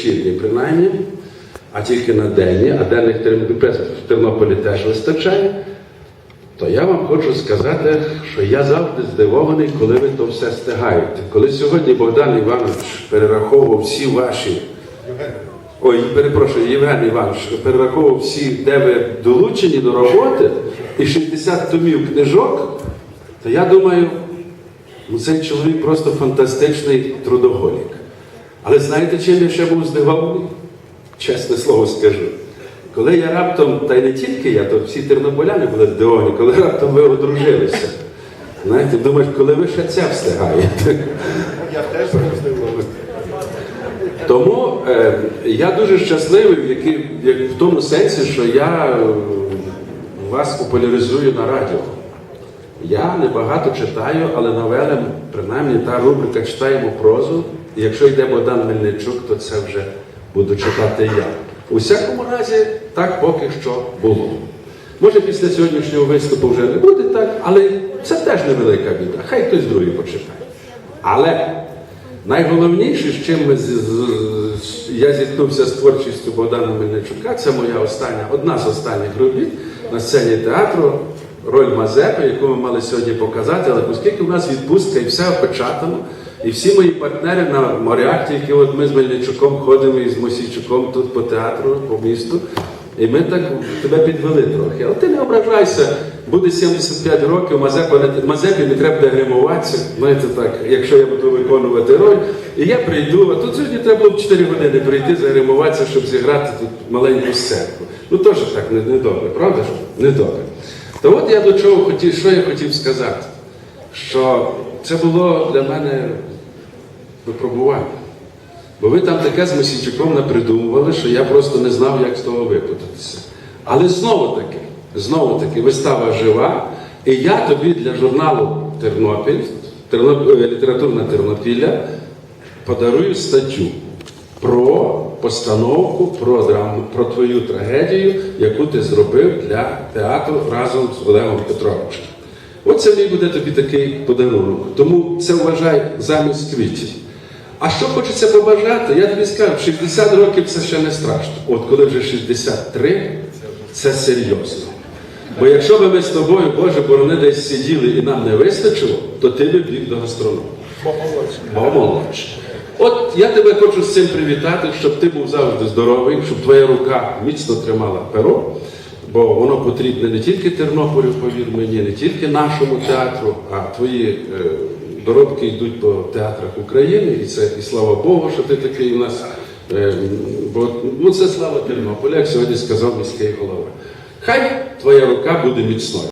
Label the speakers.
Speaker 1: вечірні принаймні, а тільки на денні, а денних в Тернополі теж вистачає, то я вам хочу сказати, що я завжди здивований, коли ви то все стигаєте. Коли сьогодні Богдан Іванович перераховував всі ваші. Ой, перепрошую, Євген Іванович перераховував всі, де ви долучені до роботи, і 60 томів книжок, то я думаю, ну цей чоловік просто фантастичний трудоголік. Але знаєте, чим я ще був здивований? Чесне слово скажу. Коли я раптом, та й не тільки я, то всі тернополяни були здивовані, коли раптом ви одружилися. Знаєте, думаєш, коли ви ще це встигаєте?
Speaker 2: Я теж був здивований.
Speaker 1: Тому е, я дуже щасливий в, які, як, в тому сенсі, що я е, вас популяризую на радіо. Я небагато читаю, але новели, принаймні та рубрика читаємо прозу. Якщо йде Богдан Мельничук, то це вже буду читати я. У всякому разі, так поки що було. Може, після сьогоднішнього виступу вже не буде так, але це теж невелика біда. Хай хтось другий почитає. Але найголовніше, з чим ми з- з- я зіткнувся з творчістю Богдана Мельничука, це моя остання, одна з останніх робіт на сцені театру, роль Мазепи, яку ми мали сьогодні показати, але оскільки у нас відпустка і все опечатано, і всі мої партнери на морях, які от ми з Мельничуком ходимо і з Мосійчуком тут по театру, по місту. І ми так тебе підвели трохи. Але ти не ображайся, буде 75 років, Мазепа не, Мазепі не треба гримуватися. Знаєте так, якщо я буду виконувати роль, і я прийду, а тут сьогодні треба було в 4 години прийти, загримуватися, щоб зіграти тут маленьку сценку. Ну теж так не, не правда ж? Не добре. То от я до чого хотів, що я хотів сказати, що це було для мене випробування. Бо ви там таке з Мосійчуком напридумували, що я просто не знав, як з того випутатися. Але знову таки, знову таки, вистава жива, і я тобі для журналу Тернопіль, Терноп... е, літературна Тернопілля подарую статтю про постановку, про драму, про твою трагедію, яку ти зробив для театру разом з Олегом Петровичем. Оце мій буде тобі такий подарунок. Тому це вважай замість квітів. А що хочеться побажати, я тобі скажу, 60 років це ще не страшно. От коли вже 63, це серйозно. Бо якщо б ми з тобою, Боже, борони десь сиділи і нам не вистачило, то ти би біг до гастроному.
Speaker 2: Помолодше.
Speaker 1: От я тебе хочу з цим привітати, щоб ти був завжди здоровий, щоб твоя рука міцно тримала перо, бо воно потрібне не тільки Тернополю, повір мені, не тільки нашому театру, а твої е, доробки йдуть по театрах України, і це і слава Богу, що ти такий у нас. Е, бо ну це слава Тернополя, як сьогодні сказав міський голова. Хай твоя рука буде міцною.